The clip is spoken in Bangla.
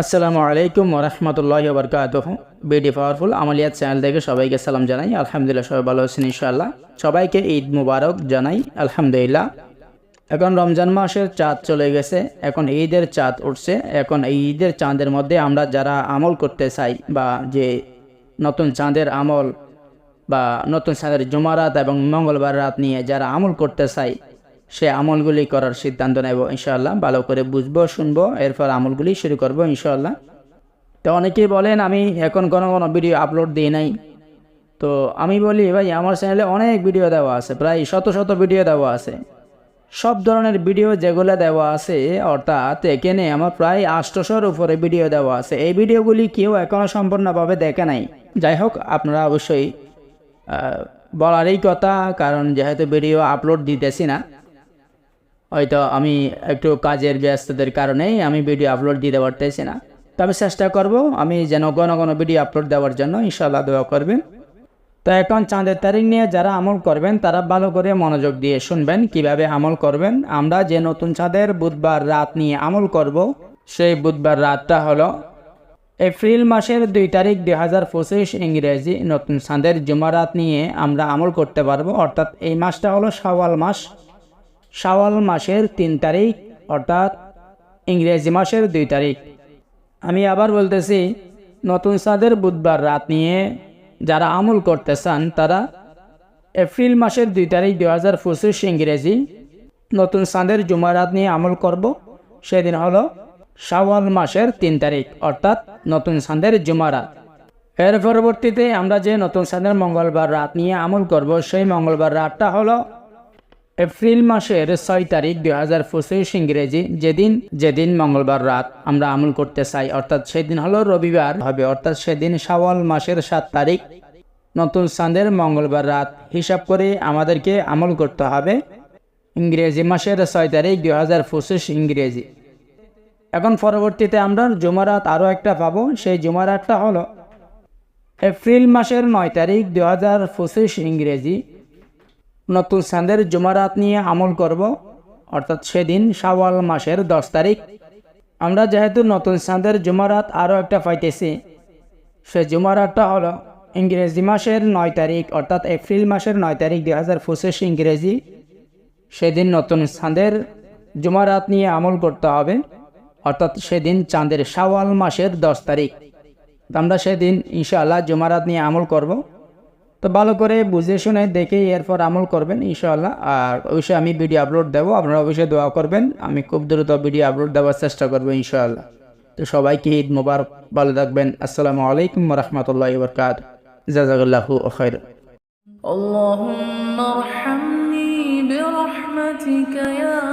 আসসালামু আলাইকুম ওরহমতুল্লাহ বরকাত বিডি পাওয়ারফুল আমালিয়াত চ্যানেল থেকে সবাইকে সালাম জানাই। আলহামদুলিল্লাহ সবাই ভালো আছেন ইনশাআল্লাহ। সবাইকে ঈদ মুবারক জানাই। আলহামদুলিল্লাহ। এখন রমজান মাসের চাঁদ চলে গেছে। এখন ঈদের চাঁদ উঠছে। এখন এই ঈদের চাঁদের মধ্যে আমরা যারা আমল করতে চাই বা যে নতুন চাঁদের আমল বা নতুন চাঁদের জুমারাত এবং মঙ্গলবার রাত নিয়ে যারা আমল করতে চাই সে আমলগুলি করার সিদ্ধান্ত নেব, ইনশাআল্লাহ। ভালো করে বুঝব, শুনব, এরপর আমলগুলি শুরু করব, ইনশাআল্লাহ। তো অনেকেই বলেন, আমি এখন কোনো কোনো ভিডিও আপলোড দিই নাই। তো আমি বলি, ভাই, আমার চ্যানেলে অনেক ভিডিও দেওয়া আছে, প্রায় শত শত ভিডিও দেওয়া আছে। সব ধরনের ভিডিও যেগুলো দেওয়া আছে, অর্থাৎ এখানে আমার প্রায় আষ্টশোর উপরে ভিডিও দেওয়া আছে। এই ভিডিওগুলি কেউ এখনও সম্পূর্ণভাবে দেখে নাই। যাই হোক, আপনারা অবশ্যই বলারই কথা, কারণ যেহেতু ভিডিও আপলোড দিতেছি না হয়তো আমি একটু কাজের ব্যস্ততার কারণেই আমি ভিডিও আপলোড দিতে পারতেছি না। তবে চেষ্টা করব আমি যেন ঘন ঘন ভিডিও আপলোড দেওয়ার জন্য ইনশাল্লাহ দোয়া করবেন। তো এখন চাঁদের তারিখ নিয়ে যারা আমল করবেন, তারা ভালো করে মনোযোগ দিয়ে শুনবেন কীভাবে আমল করবেন। আমরা যে নতুন চাঁদের বুধবার রাত নিয়ে আমল করব, সেই বুধবার রাতটা হলো এপ্রিল মাসের দুই তারিখ দুই হাজার পঁচিশ ইংরেজি নতুন চাঁদের জুমারাত নিয়ে আমরা আমল করতে পারব। অর্থাৎ এই মাসটা হলো সওয়াল মাস। শাওয়াল মাসের তিন তারিখ, অর্থাৎ ইংরেজি মাসের দুই তারিখ। আমি আবার বলতেছি, নতুন চাঁদের বুধবার রাত নিয়ে যারা আমল করতে চান তারা এপ্রিল মাসের দুই তারিখ দু হাজার পঁচিশ ইংরেজি নতুন চাঁদের জুমারাত নিয়ে আমল করব। সেদিন হলো শাওয়াল মাসের তিন তারিখ, অর্থাৎ নতুন চাঁদের জুমারাত এর পরবর্তীতে আমরা যে নতুন চাঁদের মঙ্গলবার রাত নিয়ে আমল করব, সেই মঙ্গলবার রাতটা হলো এপ্রিল মাসের ছয় তারিখ দুই হাজার পঁচিশ ইংরেজি যেদিন যেদিন মঙ্গলবার রাত আমরা আমল করতে চাই, অর্থাৎ সেদিন হলো রবিবার হবে, অর্থাৎ সেদিন শাওয়াল মাসের সাত তারিখ। নতুন চাঁদের মঙ্গলবার রাত, হিসাব করে আমাদেরকে আমল করতে হবে ইংরেজি মাসের ছয় তারিখ দুই হাজার পঁচিশ ইংরেজি। এখন পরবর্তীতে আমরা জুমারাত আরও একটা পাবো, সেই জুমারাতটা হলো এপ্রিল মাসের নয় তারিখ দু হাজার পঁচিশ ইংরেজি। নতুন চাঁদের জুমারাত নিয়ে আমল করব, অর্থাৎ সেদিন শাওয়াল মাসের দশ তারিখ। আমরা যেহেতু নতুন চাঁদের জুমারাত আরও একটা পাইতেছি, সে জুমারাতটা হলো ইংরেজি মাসের নয় তারিখ, অর্থাৎ এপ্রিল মাসের নয় তারিখ দুই হাজার পঁচিশ ইংরেজি। সেদিন নতুন চাঁদের জুমারাত নিয়ে আমল করতে হবে, অর্থাৎ সেদিন চাঁদের শাওয়াল মাসের দশ তারিখ। আমরা সেদিন ইনশাআল্লাহ জুমারাত নিয়ে আমল করব। তো ভালো করে বুঝে শুনে দেখে এরপর আমল করবেন ইনশাআল্লাহ আর অবশ্যই আমি ভিডিও আপলোড দেবো আপনারা অবশ্যই দোয়া করবেন আমি খুব দ্রুত ভিডিও আপলোড দেওয়ার চেষ্টা করবো ইনশাআল্লাহ তো সবাইকে ঈদ মুবারক ভালো থাকবেন আসসালামু আলাইকুম রহমতুল্লাহ বরকাত জাজাকাল্লাহু খৈর اللهم ارحمني برحمتك يا